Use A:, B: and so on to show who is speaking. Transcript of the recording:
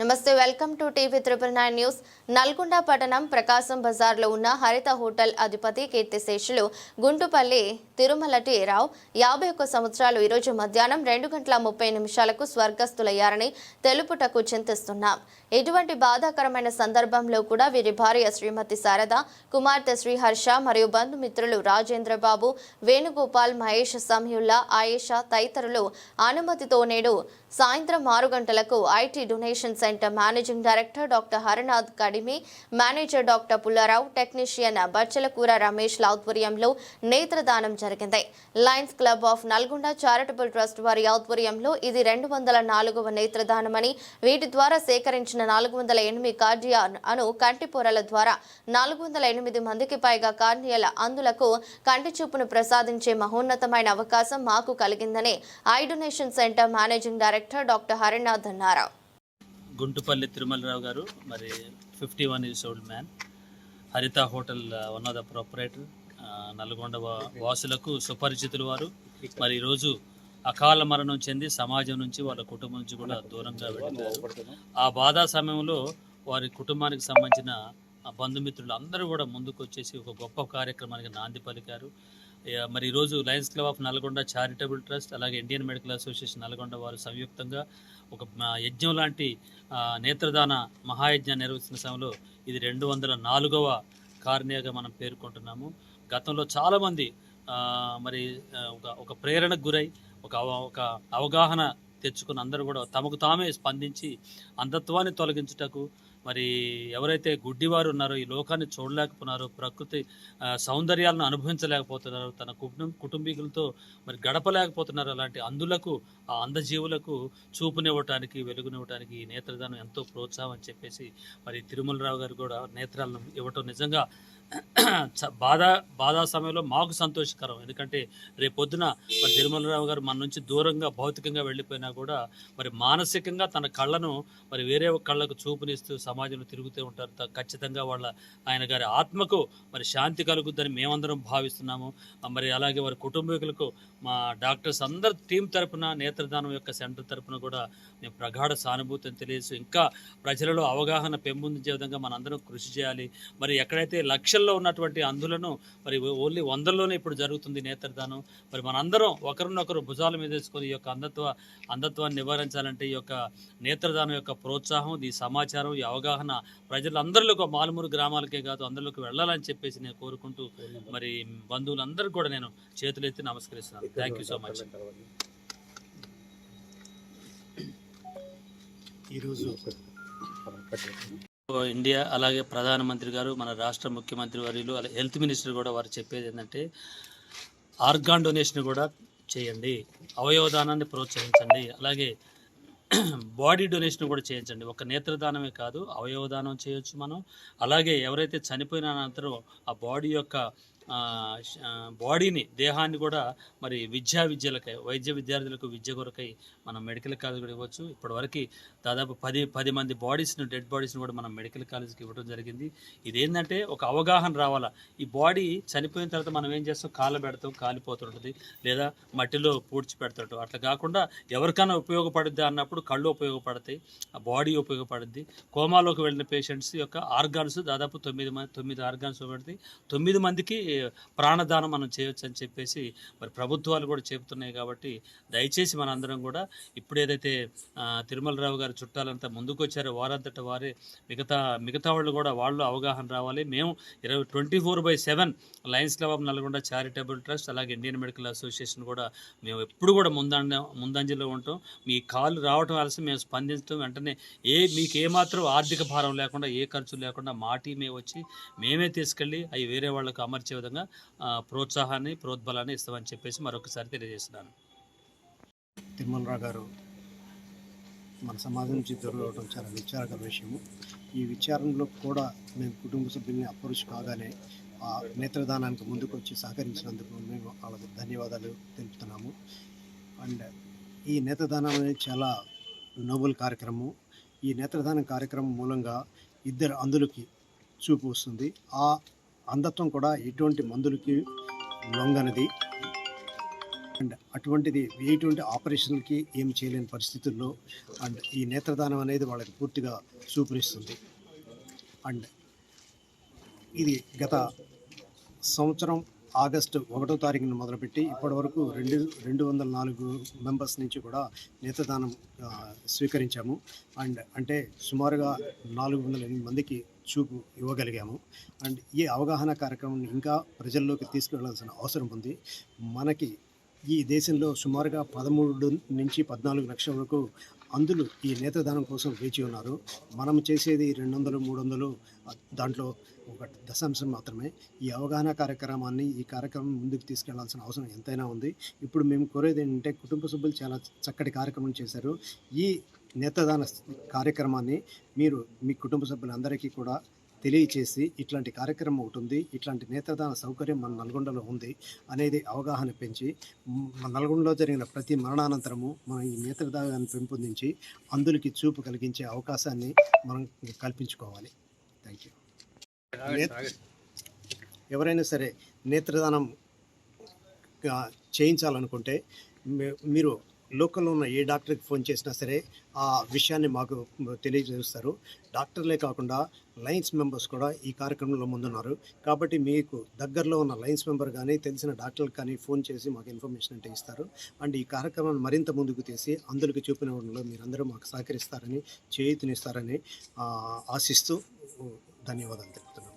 A: నమస్తే welcome to TV triple nine news. Nalgonda పట్టణం ప్రకాశం బజార్లో ఉన్న హరిత హోటల్ అధిపతి కీర్తిశేషులు గుంటుపల్లి తిరుమలటి రావు యాభై ఒక్క సంవత్సరాలు ఈరోజు మధ్యాహ్నం రెండు గంటల ముప్పై నిమిషాలకు స్వర్గస్థులయ్యారని తెలుపుటకు చింతిస్తున్నాం. ఇటువంటి బాధాకరమైన సందర్భంలో కూడా వీరి భార్య శ్రీమతి శారద కుమార్తె శ్రీహర్ష మరియు బంధుమిత్రులు రాజేంద్రబాబు వేణుగోపాల్ మహేష్ సంయుల్లా ఆయేషా తదితరులు అనుమతితో నేడు సాయంత్రం ఆరు గంటలకు eye donation centre managing director doctor Haranath Kadimi manager doctor Pullarao technician Bachchalakura Ramesh ఆధ్వర్యంలో నేత్రదానం జరిగింది. Lions Club of Nalgonda charitable trust వారి ఆధ్వర్యంలో ఇది రెండు వందల నాలుగవ నేత్రదానమని వీటి ద్వారా సేకరించిన నాలుగు వందల ఎనిమిది కార్డియా అను కంటి పొరల ద్వారా నాలుగు వందల ఎనిమిది మందికి పైగా కార్నియల అందులకు కంటి చూపును ప్రసాదించే మహోన్నతమైన అవకాశం మాకు కలిగిందని eye donation centre managing director doctor Harinath అన్నారు.
B: గుంటుపల్లి తిరుమలరావు గారు మరి fifty one years old man. Haritha hotel one of the proprietor Nalgonda వాసులకు సుపరిచితులు వారు. మరి ఈరోజు అకాల మరణం చెంది సమాజం నుంచి వాళ్ళ కుటుంబం నుంచి కూడా దూరంగా వెళ్ళిపోయారు. ఆ బాధా సమయంలో వారి కుటుంబానికి సంబంధించిన బంధుమిత్రులు అందరూ కూడా ముందుకు వచ్చేసి ఒక గొప్ప కార్యక్రమానికి నాంది పలికారు. మరి ఈరోజు Lions Club of Nalgonda charitable trust అలాగే ఇండియన్ మెడికల్ అసోసియేషన్ నల్గొండ వారు సంయుక్తంగా ఒక యజ్ఞం లాంటి నేత్రదాన మహాయజ్ఞాన్ని నిర్వహిస్తున్న సమయంలో ఇది రెండు వందల నాలుగవ కార్నియాగా మనం పేర్కొంటున్నాము. గతంలో చాలామంది మరి ఒక ఒక ప్రేరణకు గురై ఒక ఒక అవగాహన తెచ్చుకుని అందరూ కూడా తమకు తామే స్పందించి అంధత్వాన్ని తొలగించుటకు మరి ఎవరైతే గుడ్డివారు ఉన్నారో ఈ లోకాన్ని చూడలేకపోతున్నారో ప్రకృతి సౌందర్యాలను అనుభవించలేకపోతున్నారు తన కుటుంబం కుటుంబీకులతో మరి గడపలేకపోతున్నారు అలాంటి అందులకు ఆ అందజీవులకు చూపునివ్వటానికి వెలుగునివ్వటానికి ఈ నేత్రదానం ఎంతో ప్రోత్సాహం అని చెప్పేసి మరి తిరుమలరావు గారు కూడా నేత్రాలను ఇవ్వటం నిజంగా బాధ బాధా సమయంలో మాకు సంతోషకరం. ఎందుకంటే రేపొద్దున మరి తిరుమలరావు గారు మన నుంచి దూరంగా భౌతికంగా వెళ్ళిపోయినా కూడా మరి మానసికంగా తన కళ్ళను మరి వేరే ఒక కళ్ళకు చూపునిస్తూ సమాజంలో తిరుగుతూ ఉంటారు. ఖచ్చితంగా వాళ్ళ ఆయన గారి ఆత్మకు మరి శాంతి కలుగుద్దని మేమందరం భావిస్తున్నాము. మరి అలాగే వారి కుటుంబీకులకు మా డాక్టర్స్ అందరి టీం తరపున నేత్రదానం యొక్క సెంటర్ తరపున కూడా మేము ప్రగాఢ సానుభూతిని తెలియజేస్తూ ఇంకా ప్రజలలో అవగాహన పెంపొందించే విధంగా మనందరం కృషి చేయాలి. మరి ఎక్కడైతే లక్షల్లో ఉన్నటువంటి అందులను మరి ఓన్లీ వందల్లోనే ఇప్పుడు జరుగుతుంది నేత్రదానం. మరి మనందరం ఒకరినొకరు భుజాల మీద వేసుకొని ఈ యొక్క అంధత్వ అంధత్వాన్ని నివారించాలంటే ఈ యొక్క నేత్రదానం యొక్క ప్రోత్సాహం ఈ సమాచారం ఈ అవగాహన ప్రజలందరిలోకి మాలుమూరు గ్రామాలకే కాదు అందరిలోకి వెళ్ళాలని చెప్పేసి నేను కోరుకుంటూ మరి బంధువులందరికీ కూడా నేను చేతులెత్తి నమస్కరిస్తున్నాను. థ్యాంక్ యూ సో మచ్
C: ఈరోజు
B: ఇండియా అలాగే ప్రధానమంత్రి గారు మన రాష్ట్ర ముఖ్యమంత్రి వర్యులు అలాగే హెల్త్ మినిస్టర్ కూడా వారు చెప్పేది ఏంటంటే ఆర్గాన్ డొనేషన్ కూడా చేయండి అవయవదానాన్ని ప్రోత్సహించండి అలాగే బాడీ డొనేషన్ కూడా చేయించండి. ఒక నేత్రదానమే కాదు అవయవదానం చేయొచ్చు మనం. అలాగే ఎవరైతే చనిపోయిన అనంతరం ఆ బాడీ యొక్క బాడీని దేహాన్ని కూడా మరి విద్యా విద్యలకై వైద్య విద్యార్థులకు విద్య కొరకై మనం మెడికల్ కాలేజ్ కూడా ఇవ్వచ్చు. ఇప్పటివరకు దాదాపు పది పది మంది బాడీస్ని డెడ్ బాడీస్ని కూడా మనం మెడికల్ కాలేజ్కి ఇవ్వడం జరిగింది. ఇదేంటంటే ఒక అవగాహన రావాలా? ఈ బాడీ చనిపోయిన తర్వాత మనం ఏం చేస్తాం? కాళ్ళ పెడతాం కాలిపోతుంటుంది లేదా మట్టిలో పూడ్చి పెడతాడు. అట్లా కాకుండా ఎవరికైనా ఉపయోగపడుద్ది అన్నప్పుడు కళ్ళు ఉపయోగపడతాయి. ఆ బాడీ ఉపయోగపడుద్ది. కోమాలోకి వెళ్ళిన పేషెంట్స్ యొక్క ఆర్గాన్స్ దాదాపు తొమ్మిది మంది తొమ్మిది ఆర్గాన్స్ ఉపయోగపడతాయి. తొమ్మిది మందికి ప్రాణదానం మనం చేయొచ్చు అని చెప్పేసి మరి ప్రభుత్వాలు కూడా చెబుతున్నాయి కాబట్టి దయచేసి మనందరం కూడా ఇప్పుడు ఏదైతే ఆ, తిరుమలరావు గారి చుట్టాలంతా ముందుకు వచ్చారో వారంతట వారే మిగతా మిగతా వాళ్ళు కూడా వాళ్ళు అవగాహన రావాలి. మేము ఇరవై twenty four by seven Lions Club of Nalgonda charitable trust అలాగే ఇండియన్ మెడికల్ అసోసియేషన్ కూడా మేము ఎప్పుడు కూడా ముందంజ ముందంజలో ఉంటాం. మీ కాల్ రావటం ఆలస్యం మేము స్పందించడం వెంటనే ఏ మీకు ఏమాత్రం ఆర్థిక భారం లేకుండా ఏ ఖర్చు లేకుండా మా టీమే వచ్చి మేమే తీసుకెళ్ళి అవి వేరే వాళ్ళకు అమర్చే విధంగా ప్రోత్సాహాన్ని ప్రోద్బలాన్ని ఇస్తామని చెప్పేసి మరొకసారి తెలియజేస్తున్నాను.
C: తిరుమలరావు గారు మన సమాజం నుంచి దూరం చాలా విచారకర విషయము. ఈ విచారణలో కూడా మేము కుటుంబ సభ్యుల్ని అప్రోచ్ కాగానే ఆ నేత్రదానానికి ముందుకు వచ్చి సహకరించినందుకు మేము వాళ్ళకు ధన్యవాదాలు తెలుపుతున్నాము. అండ్ ఈ నేత్రదానం అనేది చాలా నోబుల్ కార్యక్రమం ఈ నేత్రదానం కార్యక్రమం మూలంగా ఇద్దరు అందులకి చూపు వస్తుంది. ఆ, అంధత్వం కూడా ఎటువంటి మందులకి లొంగనది. అండ్ అటువంటిది ఎటువంటి ఆపరేషన్కి ఏమి చేయలేని పరిస్థితుల్లో అండ్ ఈ నేత్రదానం అనేది వాళ్ళకి పూర్తిగా చూపునిస్తుంది. అండ్ ఇది గత సంవత్సరం ఆగస్టు ఒకటో తారీఖున మొదలుపెట్టి ఇప్పటివరకు రెండు రెండు వందల నాలుగు మెంబర్స్ నుంచి కూడా నేత్రదానం స్వీకరించాము. అండ్ అంటే సుమారుగా నాలుగు వందల ఎనిమిది మందికి చూపు ఇవ్వగలిగాము. అండ్ ఈ అవగాహన కార్యక్రమం ఇంకా ప్రజల్లోకి తీసుకెళ్ళాల్సిన అవసరం ఉంది. మనకి ఈ దేశంలో సుమారుగా పదమూడు నుంచి పద్నాలుగు లక్షల వరకు అందులు ఈ నేత్రదానం కోసం వేచి ఉన్నారు. మనం చేసేది రెండు వందలు మూడు వందలు దాంట్లో ఒక దశాంశం మాత్రమే. ఈ అవగాహన కార్యక్రమాన్ని ఈ కార్యక్రమం ముందుకు తీసుకెళ్ళాల్సిన అవసరం ఎంతైనా ఉంది. ఇప్పుడు మేము కోరేది ఏంటంటే కుటుంబ సభ్యులు చాలా చక్కటి కార్యక్రమం చేశారు. ఈ నేత్రదాన కార్యక్రమాన్ని మీరు మీ కుటుంబ సభ్యులందరికీ కూడా తెలియచేసి ఇట్లాంటి కార్యక్రమం ఒకటి ఉంది ఇట్లాంటి నేత్రదాన సౌకర్యం మన నల్గొండలో ఉంది అనేది అవగాహన పెంచి మన నల్గొండలో జరిగిన ప్రతి మరణానంతరము మనం ఈ నేత్రదానాన్ని పెంపొందించి అందులకి చూపు కలిగించే అవకాశాన్ని మనం కల్పించుకోవాలి. థ్యాంక్ యూ ఎవరైనా సరే నేత్రదానం చేయించాలనుకుంటే మీరు లోకల్లో ఉన్న ఏ డాక్టర్కి ఫోన్ చేసినా సరే ఆ విషయాన్ని మాకు తెలియజేస్తారు. డాక్టర్లే కాకుండా లైన్స్ మెంబర్స్ కూడా ఈ కార్యక్రమంలో ముందున్నారు. కాబట్టి మీకు దగ్గరలో ఉన్న లైన్స్ మెంబర్ కానీ తెలిసిన డాక్టర్లకు కానీ ఫోన్ చేసి మాకు ఇన్ఫర్మేషన్ అంటే ఇస్తారు. అండ్ ఈ కార్యక్రమాన్ని మరింత ముందుకు తీసి అందులోకి చూపినలో మీరందరూ మాకు సహకరిస్తారని చేయూతనిస్తారని ఆశిస్తూ ధన్యవాదాలు తెలుపుతున్నాను